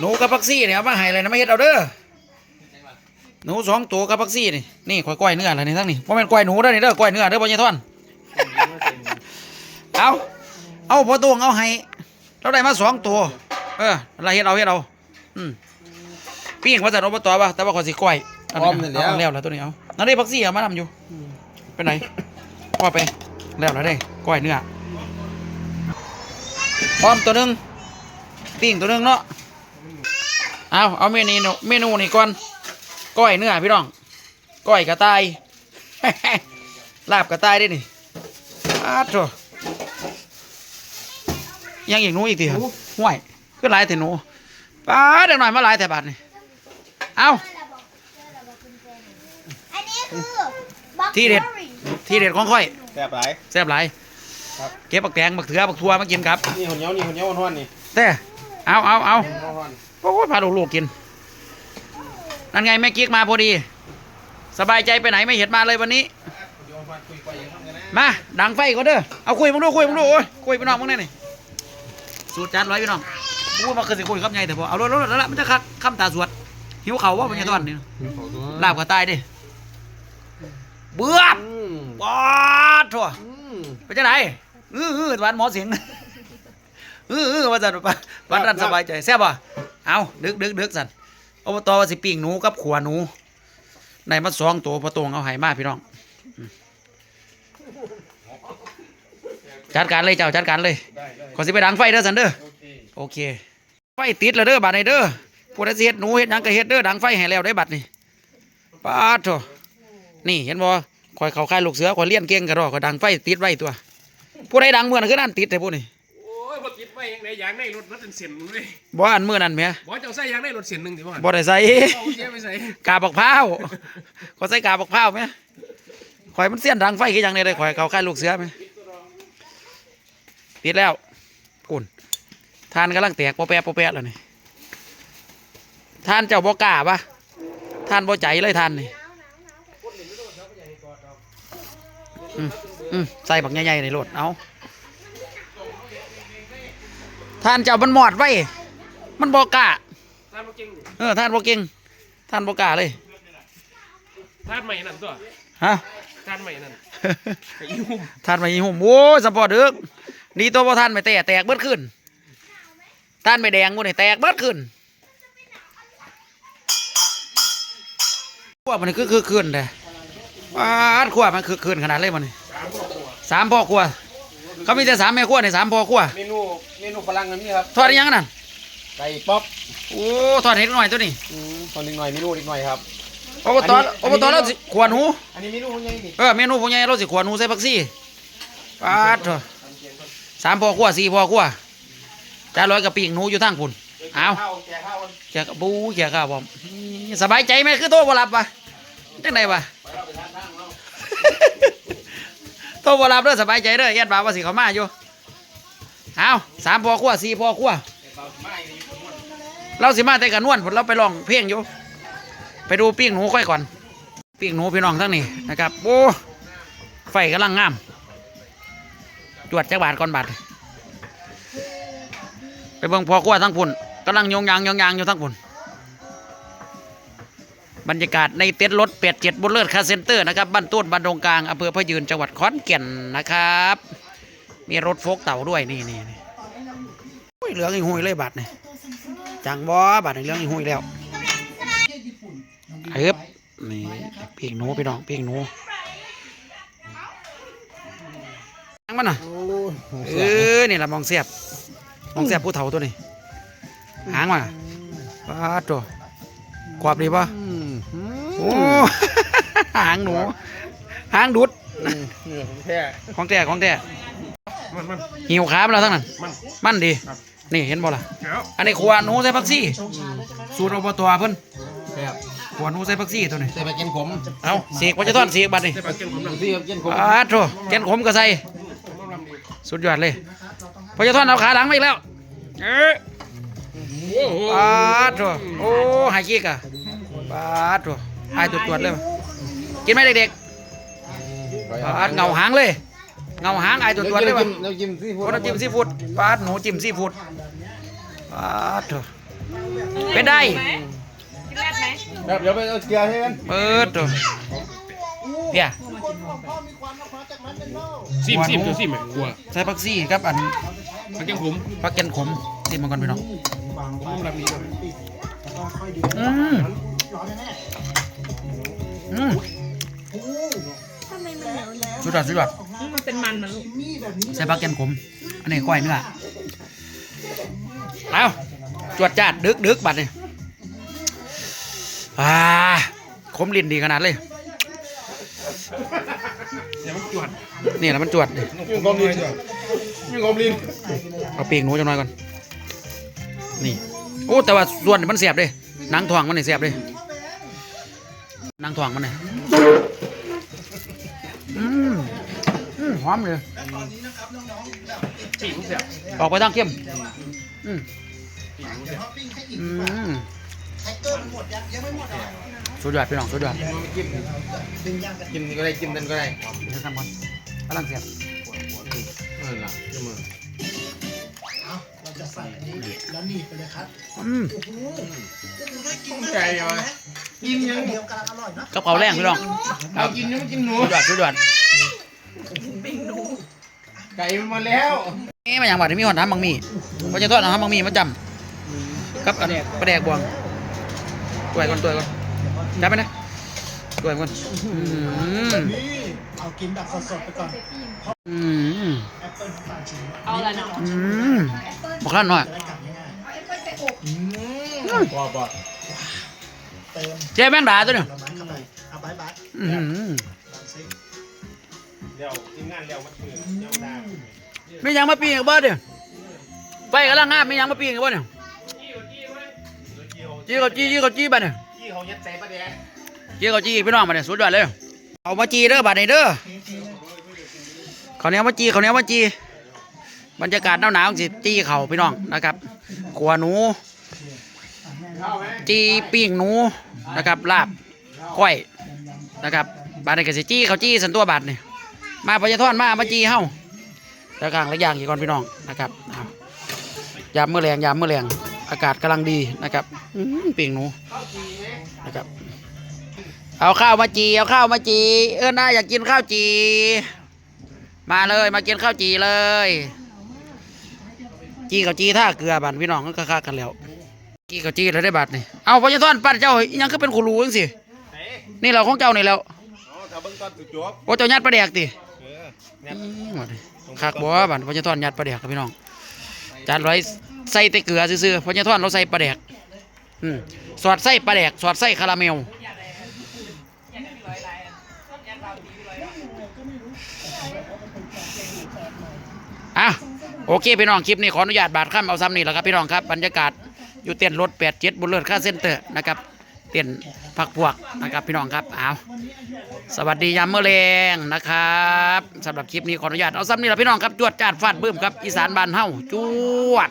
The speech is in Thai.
หนูกับพักซี่เนี่ยเอามาให้เลยนะไม่เฮ็ดเอาเด้อหนูสองตัวกับพักซี่นี่นี่ก้อยก้อยเนื้ออะไรนี่ทั้งนี่เพราะมันก้อยหนูเด้อนี่เด้อก้อยเนื้อเด้อบ่ยายท่อนเอาเอาพอตวงเอาให้เราได้มาสองตัวเอออะไรเฮ็ดเอาเฮ็ดเอาอืมปิ้งว่าจะนอบตป่ะแต่ว่าขอสิก้อยเาพร้อมนี่แล้วเอาแล้วแล้วตัวนี้เอานั่นได้พักซี่เอามาทำอยู่ไปไหนพ่อไปแล้วแล้วได้ก้อยเนื้อพร้อมตัวหนึงปิ้งตัวหนึงเนาะ เอาเอาเมนูเมนูนี่ก่อนก้อยเนื้อพี่น้องก้อยกระต่ายลาบกระต่ายได้นี่อาโถยังอีกหนูอีกทีครับห่วยคือหลายแต่หนูป้าเด็กหน่อยมาหลายแต่บาทนี่เอาอันนี้คือบล็อกที่เด็ดที่เด็ดของค่อยแซ่บหลายแซ่บหลายครับเก็บบักแตงบักเถือบักทัวมากินครับนี่คนเหนียวนี่คนเหนียวห้อนๆนี่แต่เอาเอาเอาห้อน โอ้ยพาลูกๆกิน นั่นไงแม่กิ๊กมาพอดี สบายใจไปไหนไม่เห็นมาเลยวันนี้ๆเดี๋ยวมาคุยไปอย่างนั้นนะมาดังไฟก่อนเด้อ เอาคุยมึงดูคุยมึงดูโอ้ยคุยพี่น้องมึงแน่นี่สูตรจานร้อยพี่น้องพูดมาคือสิคุยครับไงแต่พอเอารถรถแล้วละมันจะคักคำตาสวด หิวเขาว่าเป็นไงตอนนี้ลาบกระต่ายดิเบื่ออืมปอดทั่วอืมไปจังไหนอืออือหวานหมอเสียงอืออือว่าจันปะวันรันสบายใจแซ่บป่ะ เอาดึกดึกดึกสันอบตว่าสิปิ้งหนูกับขวหนูในมาสองตัวพอตรงเอาหายมาพี่น้อง จัดการเลยเจ้าจัดการเลย ขอสิไปดังไฟเด้อสันเด้อโอเค ไฟติดแล้วเด้อบาดในเด้อผู้ใดสิเฮ็ดหนูเฮ็ดยังก็เฮ็ดเด้อดังไฟให้แล้วได้บัดนี่ปาดโถนี่เห็นบ่คอยเขาค่ายลูกเสือคอยเลี้ยนเก่งกระดอกคอยดังไฟติดไว้ตัว ผู้ใดดังเมื่อนั้นคือนั่นติดแต่ผู้นี่โอ้ ยบ่ติดไว้ยังไงยางในรถมันเป็นเส้นเลยบ่อันมื้อนั้นแหมบ่เจ้าใส่ยางในรถเส้นหนึงดิบ่หั่นบ่ได้ใส่เอาเสียไปใส่กาบักพร้าวขอยใส่กาบักพร้าวแหมข่อยมันเสี้ยนดังไฟคือหยังนี่ได้ข่อยเข้าค่ายลูกเสือแหมติดแล้วกุ่นทานกำลังแตกปอแปะปอแปะแล้วนี่ทานเจ้าบ่กล้าปะทานบ่ใจเลยทานนี่อืมอืมใส่บักใหญ่ๆในรถเอา ทานเจ้ามันหมอดไว้ มันบ่กล้าท่านบ่เก่งเออท่านบ่เก่งท่านบ่กล้าเลย ท่านใหม่นั่นตัวฮะท่านใหม่นั่นไอ้อีหุ่มท่านไม่หุ่มโอ้ยสปอร์ตเด้อดีตัวบ่ท่านไม่แตกแตกเบิดขึ้นท่านไม่แดงกูนี่แตกเบิดขึ้นขวบมันคือคือขึ้นแต่ว้าดขวบมันคือขึ้นขนาดเลยมันนี่สามพ่อขวบเขามีแต่สามแม่ขวบในสามพ่อขวบเมนู เมนูฝรั่งอันนี้ครับทอดอีหยังนั่นไก่ป๊อปโอ้ทอดเห็ดหน่อยตัวนี้อืมตอนนิดหน่อยเมนูนิดหน่อยครับอบตอันนี้อบตแล้วสิขวหนูอันนี้เมนูคนใหญ่นี่เออเมนูพวกนี้เราสิขวหนูใส่ผักซี่ปาดเถอะสามพ่อขวสี่พ่อขวจ้าร้อยกับปีกหนูอยู่ทั้งพุ่นเอาข้าวแกะข้าวกันแกกบูแกข้าวผมสบายใจไหมคือโตบ่หลับปะจังไดปะโตบ่หลับเด้อสบายใจเด้อแอดบ่าวว่าสิเขามาอยู่ เอาสามพอขั้วสี่พอขั้วเราสิมาแต่กันนวลพุ่นเราไปลองเพลงอยู่ ไปดูปิ้งหนูค่อยก่อน ปิ้งหนูพี่น้องทั้งนี้นะครับโอ้ไฟกำลังงาม จวดจักบาทก่อนบาทไปเบิ่งพอขั้วทั้งพุ่นกำลังยงยางยงยางอยู่ทั้งพุ่นบรรยากาศในเต็นท์รถเป็ดเจ็ดบุญเลิศคาเซ็นเตอร์นะครับบ้านต้นบ้านดงกลางอำเภอพะยืนจังหวัดขอนแก่นนะครับ มีรถโฟกเต่าด้วยนี่นี่นี่อุ้ยเหลืองอีหุยเลยบาทนี่จังบ่บาทนี่เหลืองอีหุยแล้วเอ๊บนี่ปีกหนูพี่น้องปีกหนูยังมันน่ะโอ้เออนี่ละมองเสียบมองเสียบผู้เฒ่าตัวนี้หางมาปาดตัวกรอบดีปะอืมอืมโอ้หางหนูหางดุดอืมเหนือของแท้ของแท้ของแท้ มันมันหิวขาไปแล้วทั้งนั้น มัน มันดีนี่เห็นบ่ล่ะแล้วอันนี้ขวานหนูใส่ผักซี่ สูตรอบตเพิ่นแซ่บขวานหนูใส่ผักซี่ตัวนี้ ใส่ไปกินขมเอาเสีกว่าจะทอดเสีกบัดนี่ใส่ปลาเก่งผมนั่นที่กินขมปาดตัวแกนขมก็ใส่ ผมลำดีสุดยอดเลยพอจะทอดเอาขาหลังไปอีกแล้ว เออโอ้โหปาดตัวโอ้หายกี้กะปาดตัวหายตัวตรวจเลย กินไหมเด็กๆปาดเงาหางเลย เงาหางไอ้ตัวตรวจเลยเราวะจิ้มเราจิ้มซีฟู้โอ้ดน้ำจิ้มซีฟู้ดปาดหนูจิ้มซีฟู้ดปาดตัวเป็นได้แบบเดี๋ยวไปเอาเกียร์ให้กันเปิดตัวเพียซิมซิมตัวซิมไหมกลัวใส่ผักซี่ครับอันมันแกงผมผักแกนขมซิมมาก่อนพี่น้องผมต้องรับดีด้วยอืมอืมทำไมมันเหนียวเหนียวสุดยอดสุดยอดมั นเป็นมันมันลูกใส่ผักแกนขม อันนี้ก้อยเนื้อเอาจวดจ้าดดึกดึกบัดนี่อ่าขมลิ้นดีขนาดเลยเดี๋ยวมันจวดนี่แหละมันจวดนี่ยิ่งกลมลินยิ่งกลมลินเอาปีกหนูจังหน่อยก่อน นี่ โอ้ แต่ว่าส่วนมันเสียบเลยหนังถ่วงมันนี่เสียบเลยหนังถ่วงมันนี่อืมอืม หอมเลยจีบเสียบออกไปทางเข้มอืมอืมสุดยอดพี่น้องสุดยอดกินกินก็ได้กินนั่นก็ได้เดี๋ยวทำก่อนกำลังเสียบเออล่ะจะมืออืมใจเอากินยังกับเขาวแรงพี่น้องเอากินยังกินหนูสุดยอดสุดยอด ไก่มันมาแล้วนี่มาอย่างบัดนี้มีหอดน้ำบางมีว่าจะทอดน้ำบางมีมาจำกับอันปลาแดกบวงตัวก่อนตัวก่อนจับไปนะตัวก่อนอืมเอากินแบบสดๆไปก่อนอืมเอาอะไรเนาะอืมบอกท่านหน่อยพอปะเติมเจ๊แม่งด่าตัวเนี่ยผลไม้เข้าไปเอาบายบายอื้อหือลองซิเดี๋ยวทีมงานเดี๋ยวมันคือเดี๋ยวได้มีหยังมาปีกับเบิร์ดเนี่ยไฟกำลังงาบมีหยังมาปีกับเบิร์ดเนี่ยจี้เขาจี้จี้เขาจี้บัดเนี่ยที่เขายัดใส่ประเดี๋ยวจี้เขาจี้พี่น้องบัดเนี่ยสุดยอดเลยเอามาจี้เด้อบัดนี้เด้อเขาวเหนี้ยวมาจี้เขาวเหนี้ยวมาจี้บรรยากาศหนาวๆสิจี้เขาพี่น้องนะครับขัวหนูจีปิ้งหนูนะครับลาบก้อยนะครับบาดนี้ก็สิจี้เขาจี้สันตัวบาดนี่ มาพญาทอนมามาจี้เฮาแล้วกลางและอย่างอีกก่อนพี่น้องนะครับเอายามเมื่อแรงยามเมื่อแรงอากาศกำลังดีนะครับอื้อหือปิ้งหนูนะครับ เอาข้าวมาจีเอาข้าวมาจี เออน่าอยากกินข้าวจี มาเลยมากินข้าวจีเลย จีกับจีท่าเกลือบันพี่น้องก็ค่ากันแล้วกี้ก็จี้แล้วได้บาทนี่เอาพญาทอนปั้นเจ้าอิหยังก็เป็นขูรูจังสินี่เราของเจ้านี่แล้วอ๋อถ้าเบิ่งตอนจุดจบโอ้เจ้ายัดปลาแดกติเอออี้ หมดคักบ่บัดพญทอนยัดปลาแดกครับพี่น้องจานร้อยใส่แต่เกลือซื่อๆพญทอนเราใส่ปลาแดกอืมสอดไส้ปลาแดกสอดไส้คาราเมลอะโอเคพี่น้องคลิปนี้ขออนุญาตบาดข้ามเอาซ้ำนี่แหละครับพี่น้องครับบรรยากาศอยู่เต้นรถแปดเจ็ดบนเลือดค่าเส้นเตอร์นะครับ ต้นพักพวกนะครับพี่น้องครับเอาสวัสดียามเมื่อแรงนะครับสำหรับคลิปนี้ขออนุญาตเอาซ้ำนี่แหละพี่น้องครับจวดจาดฟาดบึ้มครับอีสานบานเฮ้าจวด